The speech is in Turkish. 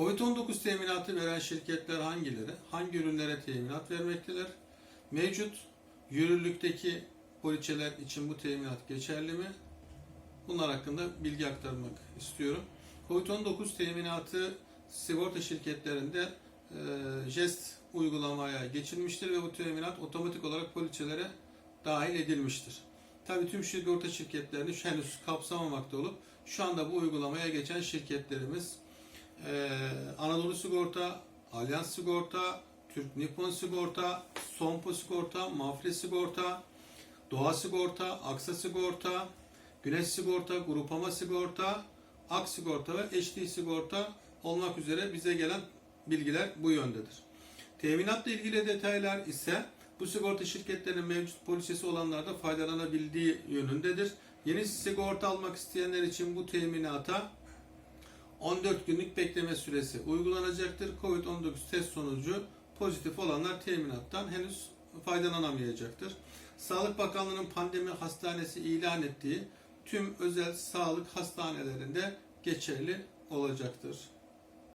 Covid-19 teminatı veren şirketler hangileri? Hangi ürünlere teminat vermektedir? Mevcut yürürlükteki poliçeler için bu teminat geçerli mi? Bunlar hakkında bilgi aktarmak istiyorum. Covid-19 teminatı sigorta şirketlerinde e, jest uygulamaya geçilmiştir ve bu teminat otomatik olarak poliçelere dahil edilmiştir. Tabii tüm sigorta şirketlerini henüz kapsamamakta olup şu anda bu uygulamaya geçen şirketlerimiz e, Anadolu Sigorta, Alyans Sigorta, Türk Nippon Sigorta, Sompo Sigorta, Mafre Sigorta, Doğa Sigorta, Aksa Sigorta, Güneş Sigorta, Grupama Sigorta, Ak Sigorta ve HD Sigorta olmak üzere bize gelen bilgiler bu yöndedir. Teminatla ilgili detaylar ise bu sigorta şirketlerinin mevcut polisesi olanlarda faydalanabildiği yönündedir. Yeni sigorta almak isteyenler için bu teminata 14 günlük bekleme süresi uygulanacaktır. Covid-19 test sonucu pozitif olanlar teminattan henüz faydalanamayacaktır. Sağlık Bakanlığı'nın pandemi hastanesi ilan ettiği tüm özel sağlık hastanelerinde geçerli olacaktır.